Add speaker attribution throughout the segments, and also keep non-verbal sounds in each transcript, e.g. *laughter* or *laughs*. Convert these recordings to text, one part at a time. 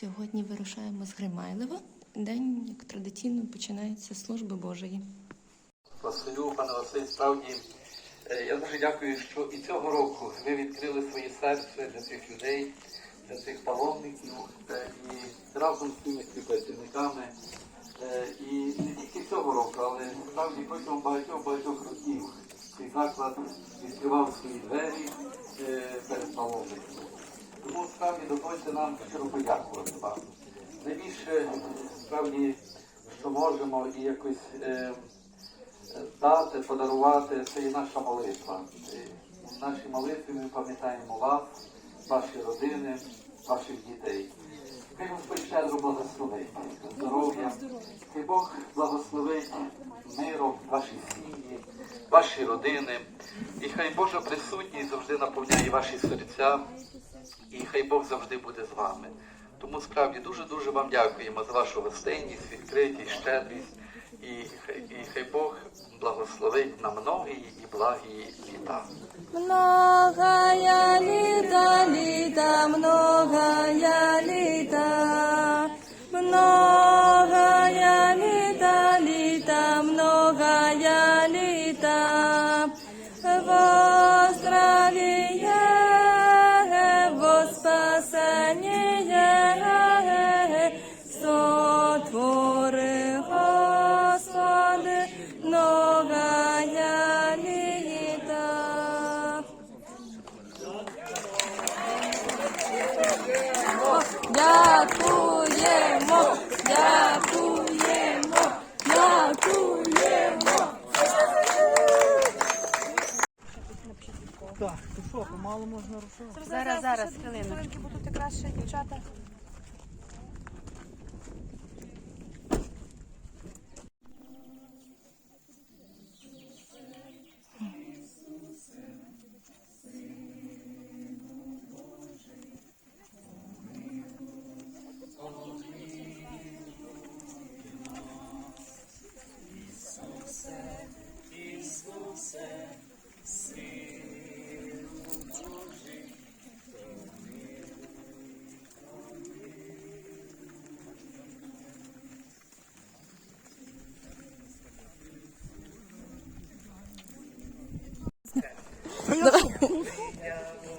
Speaker 1: Сьогодні вирушаємо з Гримайлова. День, як традиційно, починається з служби Божої.
Speaker 2: Василю, пане Василь, справді е, я дуже дякую, що і цього року ви відкрили своє серце для цих людей, для цих паломників е, і разом з тими співпрацівниками. е, І не тільки цього року, але справді протягом багатьох багатьох років цей заклад відкривав свої двері перед паломниками. Тому справді дозвольте нам щиро подякувати вам. Найбільше справді, що можемо і якось. е, дати, подарувати, це і наша молитва. В нашій молитві ми пам'ятаємо вас, ваші родини, ваших дітей. Хай Господь щедро благословить здоров'я, хай Бог благословить миром ваші сім'ї, ваші родини, і хай Божа присутність завжди наповняє ваші серця, і хай Бог завжди буде з вами. Тому справді дуже-дуже вам дякуємо за вашу гостинність, відкритість, щедрість. І і хай Бог благословить на многії і благі літа.
Speaker 3: Многая літа,
Speaker 4: помалу можна рушити.
Speaker 3: Зараз, зараз, хвилиночку. будуть краще, дівчата.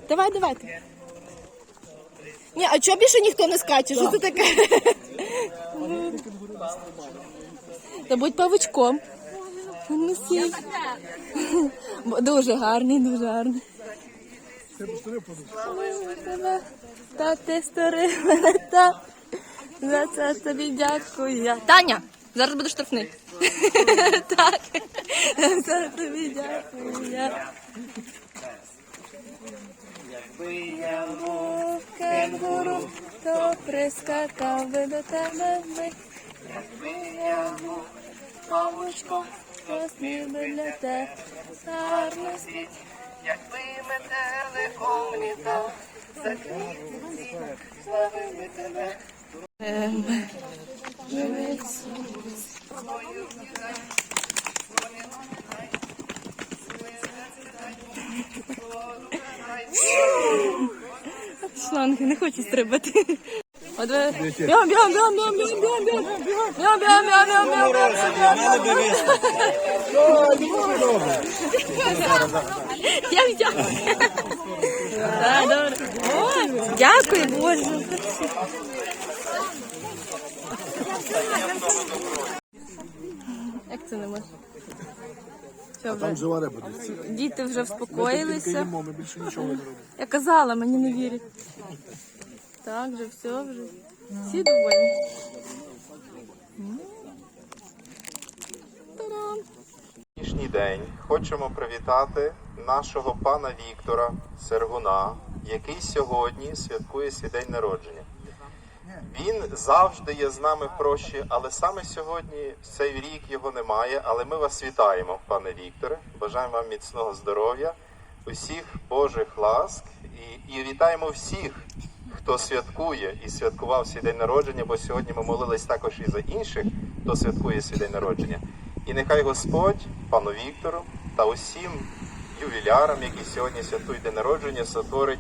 Speaker 1: Давай, давайте. Ні, а чого більше ніхто не скаче? Що це таке? Та будь павучком. Ну, сій. Дуже гарний, дуже гарний. Та ти створив мене *laughs* так. За це тобі дякую. я. Таня, зараз буде штрафний. Так. За це тобі дякую. я. Був кенгуру, то прискакав би до тебе ми. Якби я був павучком, то смів би для тебе гарно світ.
Speaker 2: Якби метеликом літав, закріпці, славили тебе.
Speaker 1: Шланги не хоче стрибати. Бігом, бігом, бігом, бігом, бігом, бігом, бігом. Бігом, бігом, бігом, бігом, бігом. Я вдякую. Так, добре. О, Дякую, Боже. Як це не може? Все,
Speaker 4: Там
Speaker 1: вже.
Speaker 4: жива риба десь.
Speaker 1: Діти вже
Speaker 4: Ми
Speaker 1: вспокоїлися.
Speaker 4: їмо, ми більше нічого не робимо.
Speaker 1: Я казала, мені не вірять. Так, вже все, вже. Всі довольні. М. Та-дам!
Speaker 5: Сьогоднішній день хочемо привітати нашого пана Віктора Сергуна, який сьогодні святкує свій день народження. Він завжди є з нами в прощі, але саме сьогодні цей рік його немає. Але ми вас вітаємо, пане Вікторе. Бажаємо вам міцного здоров'я, усіх Божих ласк і, і вітаємо всіх, хто святкує і святкував свій день народження, бо сьогодні ми молились також і за інших, хто святкує свій день народження. І нехай Господь, пану Віктору та усім ювілярам, які сьогодні святкують день народження, сотворить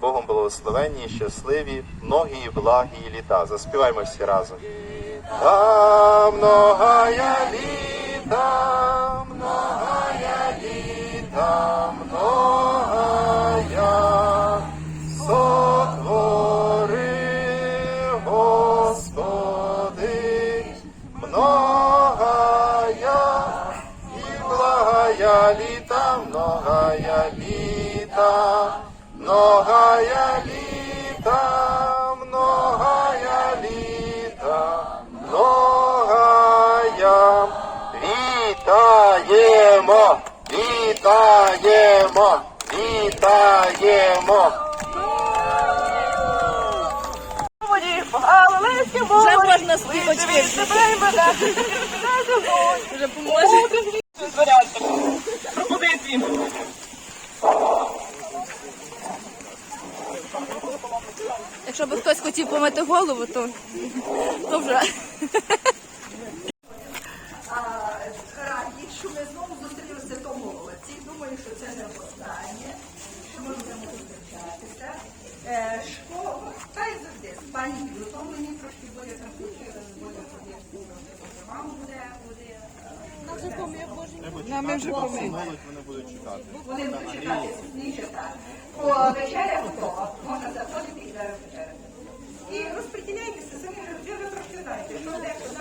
Speaker 5: Богом благословенні, щасливі, многі і благі літа. Заспіваємо всі разом. Та многая літа, многая літа, многая сотвори, Господи, многая и благая літа, многая літа, многая літа, многая літа, многая. Вітаємо, вітаємо, вітаємо.
Speaker 1: Вже можна співочки. Вже поможе. Якщо б хтось хотів помити голову, то, то вже.
Speaker 6: вони будуть чекати. Вони будуть чекати, ні чекати. По вечеря готова, можна заходити і зараз вечеряти. І розподіляйтеся, самі вже розповідаєте, що де, куди.